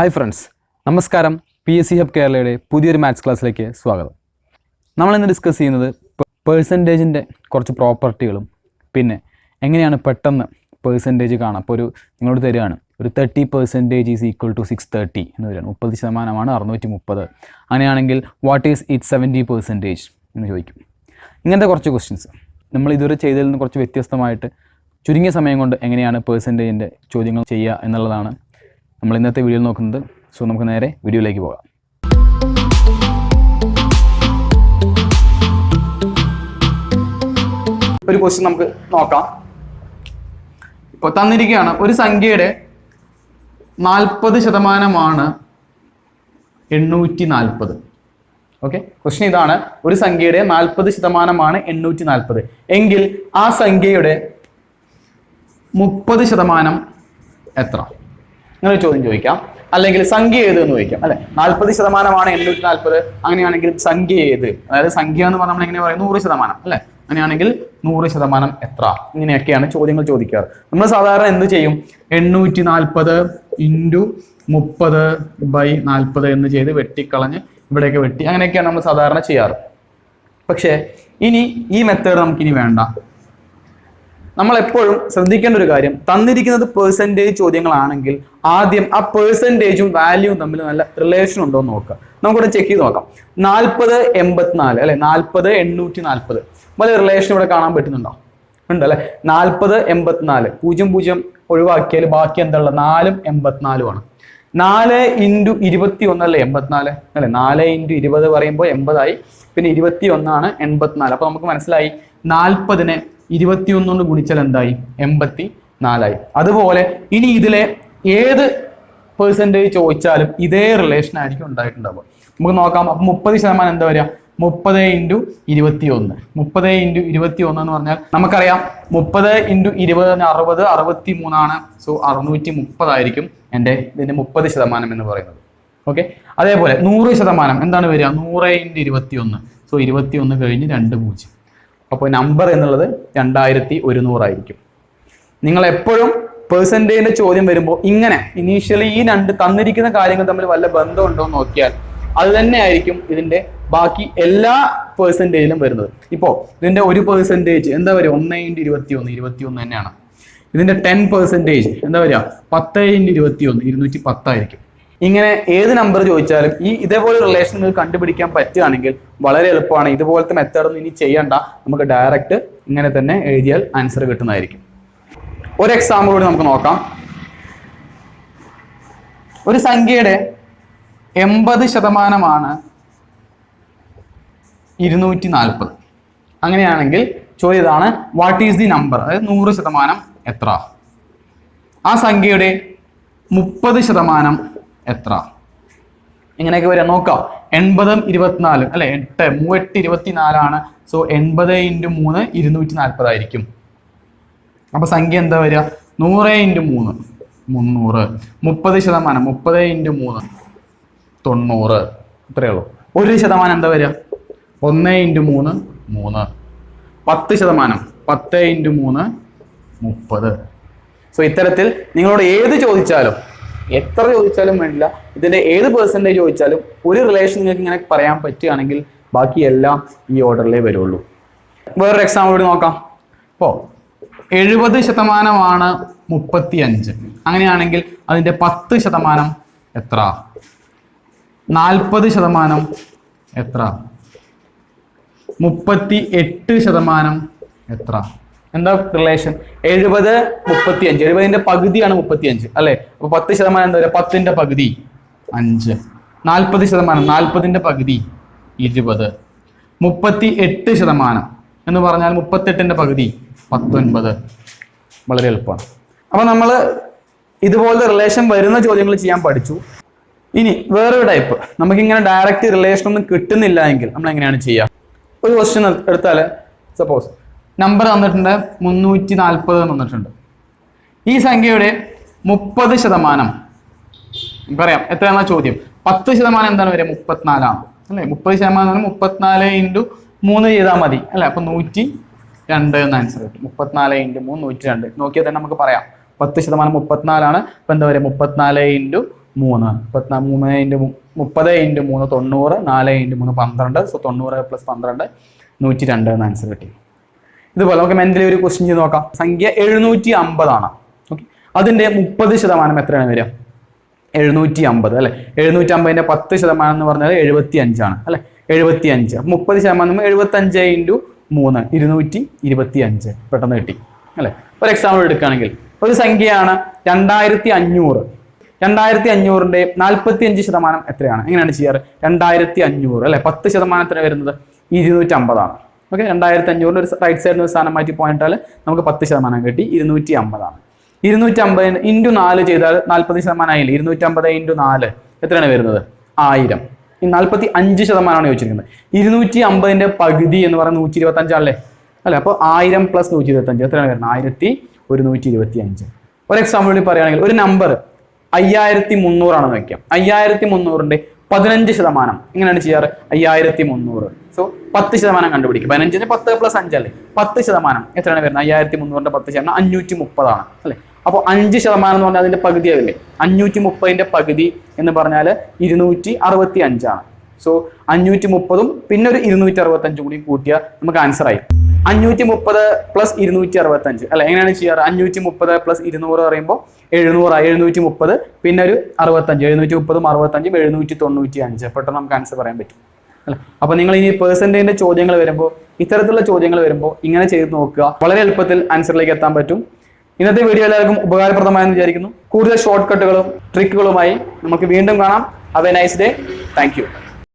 Hi friends നമസ്കാരം. P S C hub കേരളയുടെ പുതിയൊരു മാത്സ് ക്ലാസ്സിലേക്ക് സ്വാഗതം. നമ്മളിന്ന് ഡിസ്കസ് ചെയ്യുന്നത് പേഴ്സന്റേജിന്റെ കുറച്ച് പ്രോപ്പർട്ടികളും പിന്നെ എങ്ങനെയാണ് പെട്ടെന്ന് പേഴ്സന്റേജ് കാണാം. അപ്പോൾ ഒരു നിങ്ങളോട് തരികയാണ്. ഒരു thirty percentage is equal to six thirty എന്ന് വരികയാണ്. മുപ്പത് ശതമാനമാണ് അറുന്നൂറ്റി മുപ്പത് അങ്ങനെയാണെങ്കിൽ what is it seventy percentage എന്ന് ചോദിക്കും. ഇങ്ങനത്തെ കുറച്ച് ക്വസ്റ്റ്യൻസ് നമ്മൾ ഇതുവരെ ചെയ്തതിൽ നിന്ന് കുറച്ച് വ്യത്യസ്തമായിട്ട് ചുരുങ്ങിയ സമയം കൊണ്ട് എങ്ങനെയാണ് പേഴ്സന്റേജിന്റെ ചോദ്യങ്ങൾ ചെയ്യുക എന്നുള്ളതാണ് നമ്മൾ ഇന്നത്തെ വീഡിയോയിൽ നോക്കുന്നത് സോ നമുക്ക് നേരെ വീഡിയോയിലേക്ക് പോകാം. ഒരു ക്വസ്റ്റ്യൻ നമുക്ക് നോക്കാം. ഇപ്പൊ തന്നിരിക്കുകയാണ് ഒരു സംഖ്യയുടെ നാൽപ്പത് ശതമാനമാണ് എണ്ണൂറ്റി നാൽപ്പത് ഓക്കെ ക്വസ്റ്റ്യൻ ഇതാണ്. ഒരു സംഖ്യയുടെ നാൽപ്പത് ശതമാനമാണ് എണ്ണൂറ്റി നാൽപ്പത് എങ്കിൽ ആ സംഖ്യയുടെ മുപ്പത് ശതമാനം എത്ര? അങ്ങനെ ചോദ്യം ചോദിക്കാം. അല്ലെങ്കിൽ സംഖ്യ ഏത് എന്ന് ചോദിക്കാം. അല്ലെ? നാൽപ്പത് ശതമാനമാണ് എണ്ണൂറ്റി നാൽപ്പത് അങ്ങനെയാണെങ്കിൽ സംഖ്യ ഏത്? അതായത് സംഖ്യ എന്ന് പറഞ്ഞാൽ എങ്ങനെ പറയും? നൂറ് ശതമാനം. അല്ലെ? അങ്ങനെയാണെങ്കിൽ നൂറ് ശതമാനം എത്ര? ഇങ്ങനെയൊക്കെയാണ് ചോദ്യങ്ങൾ ചോദിക്കാറ്. നമ്മൾ സാധാരണ എന്ത് ചെയ്യും? എണ്ണൂറ്റി നാൽപ്പത് ഇന്റു മുപ്പത് ബൈ നാൽപ്പത് എന്ന് ചെയ്ത് വെട്ടിക്കളഞ്ഞ് ഇവിടെയൊക്കെ വെട്ടി അങ്ങനെയൊക്കെയാണ് നമ്മൾ സാധാരണ ചെയ്യാറ്. പക്ഷേ ഇനി ഈ മെത്തേഡ് നമുക്കിനി വേണ്ട. നമ്മൾ എപ്പോഴും ശ്രദ്ധിക്കേണ്ട ഒരു കാര്യം തന്നിരിക്കുന്നത് പേഴ്സന്റേജ് ചോദ്യങ്ങളാണെങ്കിൽ ആദ്യം ആ പേഴ്സന്റേജും വാല്യൂവും തമ്മിൽ നല്ല റിലേഷൻ ഉണ്ടോ എന്ന് നോക്കുക. നമുക്കിവിടെ ചെക്ക് ചെയ്ത് നോക്കാം. നാൽപ്പത് എൺപത്തിനാല് അല്ലെ? നാൽപ്പത് എണ്ണൂറ്റി നാൽപ്പത് വലിയ റിലേഷൻ ഇവിടെ കാണാൻ പറ്റുന്നുണ്ടോ? ഉണ്ട് അല്ലെ? നാൽപ്പത് എൺപത്തിനാല്. പൂജ്യം പൂജ്യം ഒഴിവാക്കിയാൽ ബാക്കി എന്താ ഉള്ളത് നാലും എൺപത്തിനാലുമാണ് നാല് ഇന്റു ഇരുപത്തി ഒന്നല്ലേ എൺപത്തിനാല് അല്ലെ? നാല് ഇന്റു ഇരുപത് പറയുമ്പോൾ എൺപതായി. പിന്നെ ഇരുപത്തി ഒന്നാണ് എൺപത്തിനാല്. അപ്പൊ നമുക്ക് മനസ്സിലായി നാൽപ്പതിനെ ഇരുപത്തി ഒന്നുകൊണ്ട് ഗുണിച്ചാൽ എന്തായി? എൺപത്തി നാലായി അതുപോലെ ഇനി ഇതിലെ ഏത് പേഴ്സന്റേജ് ചോദിച്ചാലും ഇതേ റിലേഷൻ ആയിരിക്കും ഉണ്ടായിട്ടുണ്ടാവുക. നമുക്ക് നോക്കാം. അപ്പം മുപ്പത് ശതമാനം എന്താ വരിക? മുപ്പത് ഇന്റു ഇരുപത്തി ഒന്ന് മുപ്പത് ഇന്റു ഇരുപത്തി ഒന്ന് എന്ന് പറഞ്ഞാൽ നമുക്കറിയാം മുപ്പത് ഇന്റു ഇരുപത് അറുപത് അറുപത്തി മൂന്നാണ് സോ അറുന്നൂറ്റി മുപ്പതായിരിക്കും എന്റെ ഇതിന്റെ മുപ്പത് ശതമാനം എന്ന് പറയുന്നത്. ഓക്കെ അതേപോലെ നൂറ് ശതമാനം എന്താണ് വരിക? നൂറ് ഇന്റു ഇരുപത്തി ഒന്ന് സോ ഇരുപത്തി ഒന്ന് കഴിഞ്ഞ് രണ്ട് പൂജ്യം. അപ്പോൾ നമ്പർ എന്നുള്ളത് രണ്ടായിരത്തി ഒരുന്നൂറായിരിക്കും. നിങ്ങൾ എപ്പോഴും പേഴ്സന്റേജിന്റെ ചോദ്യം വരുമ്പോൾ ഇങ്ങനെ ഇനീഷ്യലി ഈ രണ്ട് തന്നിരിക്കുന്ന കാര്യങ്ങൾ തമ്മിൽ വല്ല ബന്ധമുണ്ടോ എന്ന് നോക്കിയാൽ അത് തന്നെ ആയിരിക്കും ഇതിന്റെ ബാക്കി എല്ലാ പേഴ്സന്റേജിലും വരുന്നത്. ഇപ്പോൾ ഇതിന്റെ ഒരു പേഴ്സന്റേജ് എന്താ പറയുക ഒന്ന് ഇന്റു ഇരുപത്തി ഒന്ന് ഇരുപത്തി ഒന്ന് തന്നെയാണ്. ഇതിന്റെ ടെൻ പെർസെന്റേജ് എന്താ പറയുക പത്ത് ഇന്റു ഇരുപത്തി ഒന്ന് ഇരുന്നൂറ്റി പത്തായിരിക്കും ഇങ്ങനെ ഏത് നമ്പർ ചോദിച്ചാലും ഈ ഇതേപോലെ റിലേഷൻ നിങ്ങൾക്ക് കണ്ടുപിടിക്കാൻ പറ്റുകയാണെങ്കിൽ വളരെ എളുപ്പമാണ്. ഇതുപോലത്തെ മെത്തേഡൊന്നും ഇനി ചെയ്യണ്ട. നമുക്ക് ഡയറക്റ്റ് ഇങ്ങനെ തന്നെ എഴുതിയാൽ ആൻസർ കിട്ടുന്നതായിരിക്കും. ഒരു എക്സാമ്പിൾ കൂടി നമുക്ക് നോക്കാം. ഒരു സംഖ്യയുടെ എൺപത് ശതമാനമാണ് ഇരുന്നൂറ്റി നാൽപ്പത് അങ്ങനെയാണെങ്കിൽ ചോദ്യം ഇതാണ് വാട്ട് ഈസ് ദി നമ്പർ അതായത് നൂറ് ശതമാനം എത്ര? ആ സംഖ്യയുടെ മുപ്പത് ശതമാനം എത്ര? ഇങ്ങനെയൊക്കെ വരാം നോക്കാം. എൺപതും ഇരുപത്തിനാലും അല്ലെ? എട്ട് മൂവെട്ട് ഇരുപത്തിനാലാണ്. സോ എൺപത് ഇന്റു മൂന്ന് ഇരുന്നൂറ്റി നാൽപ്പതായിരിക്കും അപ്പൊ സംഖ്യ എന്താ വരിക? നൂറ് ഇന്റു മൂന്ന്. മുന്നൂറ്. മുപ്പത് ശതമാനം. മുപ്പത് ഇന്റു മൂന്ന്. തൊണ്ണൂറ്. ഇത്രയേ ഉള്ളൂ. ഒരു ശതമാനം എന്താ വരിക? ഒന്ന് ഇന്റു മൂന്ന് മൂന്ന്. പത്ത് ശതമാനം. പത്ത് ഇന്റു മൂന്ന് മുപ്പത്. സോ ഇത്തരത്തിൽ നിങ്ങളോട് ഏത് ചോദിച്ചാലും എത്ര ചോദിച്ചാലും വേണ്ടില്ല. ഇതിന്റെ ഏത് പേഴ്സന്റേജ് ചോദിച്ചാലും ഒരു റിലേഷൻ നിങ്ങൾക്ക് ഇങ്ങനെ പറയാൻ പറ്റുകയാണെങ്കിൽ ബാക്കി എല്ലാം ഈ ഓർഡറിലേ വരുള്ളൂ. വേറൊരു എക്സാമ്പിൾ നോക്കാം. ഇപ്പോൾ എഴുപത് ശതമാനമാണ് മുപ്പത്തി അഞ്ച് അങ്ങനെയാണെങ്കിൽ അതിന്റെ പത്ത് ശതമാനം എത്ര? നാൽപ്പത് ശതമാനം എത്ര? മുപ്പത്തി എട്ട് ശതമാനം എത്ര? എന്താ റിലേഷൻ എഴുപത് മുപ്പത്തി അഞ്ച് എഴുപതിന്റെ പകുതിയാണ് മുപ്പത്തി അഞ്ച് അല്ലെ? അപ്പൊ പത്ത് ശതമാനം എന്താ പറയുക പത്തിന്റെ പകുതി അഞ്ച്. നാൽപ്പത് ശതമാനം നാൽപ്പതിന്റെ പകുതി ഇരുപത്. മുപ്പത്തി എട്ട് ശതമാനം എന്ന് പറഞ്ഞാൽ മുപ്പത്തെട്ടിന്റെ പകുതി പത്തൊൻപത്. വളരെ എളുപ്പമാണ്. അപ്പൊ നമ്മൾ ഇതുപോലത്തെ റിലേഷൻ വരുന്ന ചോദ്യങ്ങൾ ചെയ്യാൻ പഠിച്ചു. ഇനി വേറൊരു ടൈപ്പ് നമുക്കിങ്ങനെ ഡയറക്റ്റ് റിലേഷൻ ഒന്നും കിട്ടുന്നില്ല എങ്കിൽ നമ്മൾ എങ്ങനെയാണ് ചെയ്യുക ഒരു ക്വസ്റ്റ്യൻ എടുത്താൽ സപ്പോസ് നമ്പർ തന്നിട്ടുണ്ട് മുന്നൂറ്റി നാൽപ്പത് തന്നിട്ടുണ്ട്. ഈ സംഖ്യയുടെ മുപ്പത് ശതമാനം. പറയാം എത്രയാണ് ചോദ്യം? പത്ത് ശതമാനം എന്താണ് വരിക? മുപ്പത്തിനാലാണ് അല്ലേ? മുപ്പത് ശതമാനം മുപ്പത്തിനാല് ഇന്റു മൂന്ന് ചെയ്താൽ മതി. അല്ലേ? അപ്പൊ നൂറ്റി രണ്ട് എന്ന് ആൻസർ കിട്ടും. മുപ്പത്തിനാല് ഇന്റു മൂന്ന് നൂറ്റി രണ്ട്. നോക്കിയാൽ തന്നെ നമുക്ക് പറയാം. പത്ത് ശതമാനം മുപ്പത്തിനാലാണ്. ഇപ്പം എന്താ പറയുക മുപ്പത്തിനാല് ഇന്റു മൂന്ന്. മുപ്പത്തിനാല് മൂന്ന് ഇന്റു മുപ്പത് ഇന്റു മൂന്ന് തൊണ്ണൂറ് നാല് ഇന്റു മൂന്ന് പന്ത്രണ്ട്. സോ തൊണ്ണൂറ് പ്ലസ് പന്ത്രണ്ട് നൂറ്റി രണ്ട് എന്ന് ആൻസർ കിട്ടി. ഇതുപോലെ നമുക്ക് മെന്റലി ഒരു ക്വസ്റ്റ്യൻ ചെയ്ത് നോക്കാം. സംഖ്യ എഴുന്നൂറ്റി അമ്പതാണ്. ഓക്കെ അതിന്റെ മുപ്പത് ശതമാനം എത്രയാണ് വരിക? എഴുന്നൂറ്റി അമ്പത് അല്ലെ? എഴുന്നൂറ്റി അമ്പതിന്റെ പത്ത് ശതമാനം എന്ന് പറഞ്ഞാൽ എഴുപത്തി അഞ്ചാണ് അല്ലെ? എഴുപത്തി അഞ്ച് മുപ്പത് ശതമാനം എഴുപത്തി അഞ്ച് ഇന്റു മൂന്ന് ഇരുന്നൂറ്റി ഇരുപത്തി അഞ്ച് പെട്ടെന്ന് കിട്ടി. അല്ലെ? ഒരു എക്സാമ്പിൾ എടുക്കുകയാണെങ്കിൽ ഒരു സംഖ്യയാണ് രണ്ടായിരത്തി അഞ്ഞൂറ് രണ്ടായിരത്തി അഞ്ഞൂറിന്റെ നാൽപ്പത്തി അഞ്ച് ശതമാനം എത്രയാണ്? എങ്ങനെയാണ് ചെയ്യാറ്? രണ്ടായിരത്തി അഞ്ഞൂറ് അല്ലെ? പത്ത് ശതമാനത്തിന് വരുന്നത്? ഇരുന്നൂറ്റി അമ്പതാണ് ഓക്കെ? രണ്ടായിരത്തി അഞ്ഞൂറിന്റെ ഒരു റൈറ്റ് സൈഡിൽ നിന്ന് സ്ഥാനം മാറ്റി പോയിട്ടാൽ നമുക്ക് പത്ത് ശതമാനം കിട്ടി. ഇരുന്നൂറ്റി അമ്പതാണ് ഇരുന്നൂറ്റി അമ്പത് ഇന്റു നാല് ചെയ്താൽ നാൽപ്പത് ശതമാനം ആയില്ല? ഇരുന്നൂറ്റി അമ്പത് ഇന്റു നാല്. എത്രയാണ് വരുന്നത്? ആയിരം. ഈ നാൽപ്പത്തി അഞ്ച് ശതമാനമാണ് ചോദിച്ചിരിക്കുന്നത്. ഇരുന്നൂറ്റി അമ്പതിന്റെ പകുതി എന്ന് പറയുന്നത് നൂറ്റി ഇരുപത്തി അഞ്ചാണല്ലേ അല്ലെ? അപ്പോൾ ആയിരം പ്ലസ് നൂറ്റി ഇരുപത്തി അഞ്ച് എത്രയാണ് വരുന്നത്? ആയിരത്തി ഒരു നൂറ്റി ഇരുപത്തി അഞ്ച് ഒരു എക്സാമ്പിൾ പറയുകയാണെങ്കിൽ ഒരു നമ്പർ അയ്യായിരത്തി മുന്നൂറാണെന്ന് വെക്കാം അയ്യായിരത്തി മുന്നൂറിന്റെ പതിനഞ്ച് ശതമാനം. എങ്ങനെയാണ് ചെയ്യാറ്? അയ്യായിരത്തി മുന്നൂറ്. സോ പത്ത് ശതമാനം കണ്ടുപിടിക്കും പതിനഞ്ചിന് പത്ത് പ്ലസ് അഞ്ചല്ലേ പത്ത് ശതമാനം. എത്രയാണ് വരുന്നത്? അയ്യായിരത്തി മുന്നൂറിന്റെ പത്ത് ശതമാനം അഞ്ഞൂറ്റി മുപ്പതാണ്. അല്ലെ? അപ്പോൾ അഞ്ച് ശതമാനം എന്ന് പറഞ്ഞാൽ അതിന്റെ പകുതി ആവില്ലേ? അഞ്ഞൂറ്റി മുപ്പതിന്റെ പകുതി എന്ന് പറഞ്ഞാൽ ഇരുന്നൂറ്റി അറുപത്തി അഞ്ചാണ് സോ അഞ്ഞൂറ്റി മുപ്പതും പിന്നെ ഒരു ഇരുന്നൂറ്റി അറുപത്തി അഞ്ചും കൂടി കൂട്ടിയാൽ നമുക്ക് ആൻസർ ആയി. അഞ്ഞൂറ്റി മുപ്പത് പ്ലസ് ഇരുന്നൂറ്റി അറുപത്തി അഞ്ച് അല്ല എങ്ങനെയാണ് ചെയ്യാറ്? അഞ്ഞൂറ്റി മുപ്പത് പ്ലസ് ഇരുന്നൂറ് പറയുമ്പോൾ എഴുന്നൂറായി എഴുന്നൂറ്റി മുപ്പത് പിന്നെ ഒരു അറുപത്തഞ്ച് എഴുന്നൂറ്റി മുപ്പതും അറുപത്തഞ്ചും എഴുന്നൂറ്റി തൊണ്ണൂറ്റി അഞ്ച് പെട്ടെന്ന് നമുക്ക് ആൻസർ പറയാൻ പറ്റും. അല്ല? അപ്പൊ നിങ്ങൾ ഇനി പേഴ്സന്റേജിന്റെ ചോദ്യങ്ങൾ വരുമ്പോൾ ഇത്തരത്തിലുള്ള ചോദ്യങ്ങൾ വരുമ്പോൾ ഇങ്ങനെ ചെയ്ത് നോക്കുക. വളരെ എളുപ്പത്തിൽ ആൻസറിലേക്ക് എത്താൻ പറ്റും. ഇന്നത്തെ വീഡിയോ എല്ലാവർക്കും ഉപകാരപ്രദമായെന്ന് വിചാരിക്കുന്നു. കൂടുതൽ ഷോർട്ട് കട്ടുകളും ട്രിക്കുകളുമായി നമുക്ക് വീണ്ടും കാണാം. Have a nice day thank